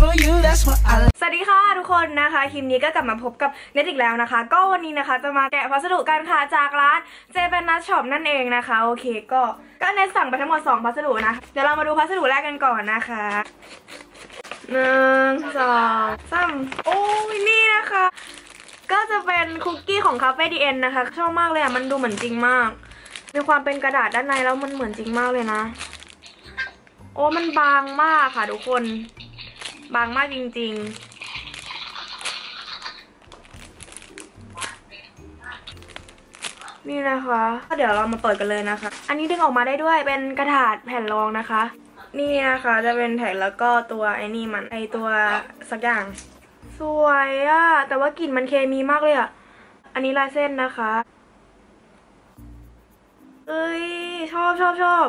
for you, that's what I สวัสดีค่ะทุกคนนะคะคลิปนี้ก็กลับมาพบกับเน็ตอีกแล้วนะคะ ก็วันนี้นะคะจะมาแกะพัสดุกันค่ะจากร้านเจแปนนัทช็อปนั่นเองนะคะโอเคก็ก็เน็ตสั่งไปทั้งหมด 2 พัสดุนะเดี๋ยวเรามาดูพัสดุแรกกันก่อนนะคะหนึ่งสองสามโอ้ยนี่นะคะ ก็จะเป็นคุกกี้ของคาเฟ่ดีเอ็นนะคะชอบมากเลยอะมันดูเหมือนจริงมาก มีความเป็นกระดาษด้านในแล้วมันเหมือนจริงมากเลยนะ โอ้มันบางมากค่ะทุกคน บางมากจริง ๆ นี่นะคะก็เดี๋ยวเรามาเปิดกันเลยนะคะ อันนี้ดึงออกมาได้ด้วยเป็นกระดาษแผ่นรองนะคะ นี่นะคะจะเป็นแผ่นแล้วก็ตัวไอ้นี่มันไอตัวสักอย่าง สวยอะแต่ว่ากลิ่นมันเคมีมากเลยอะอันนี้ลายเส้นนะคะ เอ้ยชอบชอบชอบ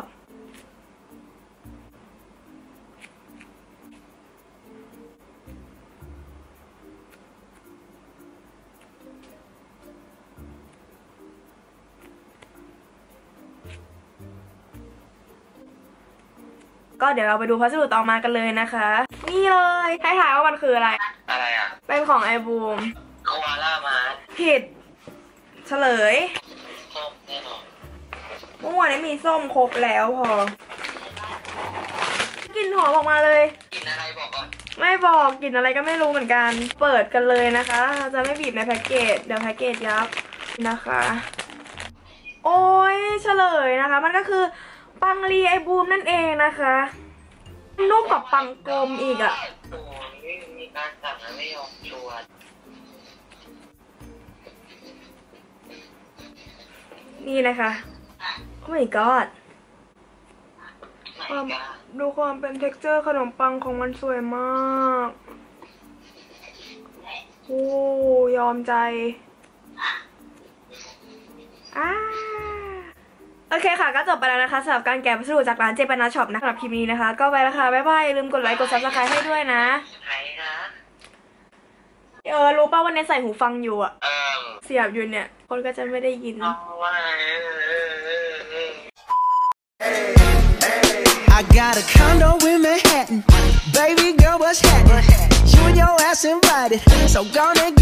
ก็เดี๋ยวเราไปดูพัสดุต่อมากันเลยนะคะ นี่เลยให้ถ่ายว่ามันคืออะไร อะไรอะ เป็นของไอบูมโคอาล่ามาผิด เฉลยส้มแน่นอนเมื่อวานนี้มีส้มครบแล้วพอ กลิ่นหอมออกมาเลย กินอะไรบอกก่อน ไม่บอกกลิ่นอะไรก็ไม่รู้เหมือนกัน เปิดกันเลยนะคะเราจะไม่บีบในแพ็กเกจ เดี๋ยวแพ็กเกจยับนะคะ โอ้ยเฉลยนะคะ มันก็คือ ปังรีไอบูมนั่นเองนะคะนุ่มกว่าปังกลมอีกอะมีการสั่งไม่ยอมชวนนี่นะคะโอ้ my god ความดูความเป็น t e x t อร์ขนมปังของมันสวยมาก โอ้ ยอมใจอ่า โอเคค่ะ ก็จบไปแล้วนะคะสำหรับการแกะพัสดุจากร้านเจแปนนาช็อปนะสำหรับคลิปนี้นะคะ ก็ไปแล้วค่ะ บ๊ายบายอย่าลืมกดไลค์กด subscribe ให้ด้วยนะไหนนะเออรู้ป่าวันนี้ใส่หูฟังอยู่อะเอิ่มเสียบอยู่เนี่ย คนก็จะไม่ได้ยินเอาว่า I got a condo in Manhattan. Baby girl, what's happening? You and your ass invited. So gonna get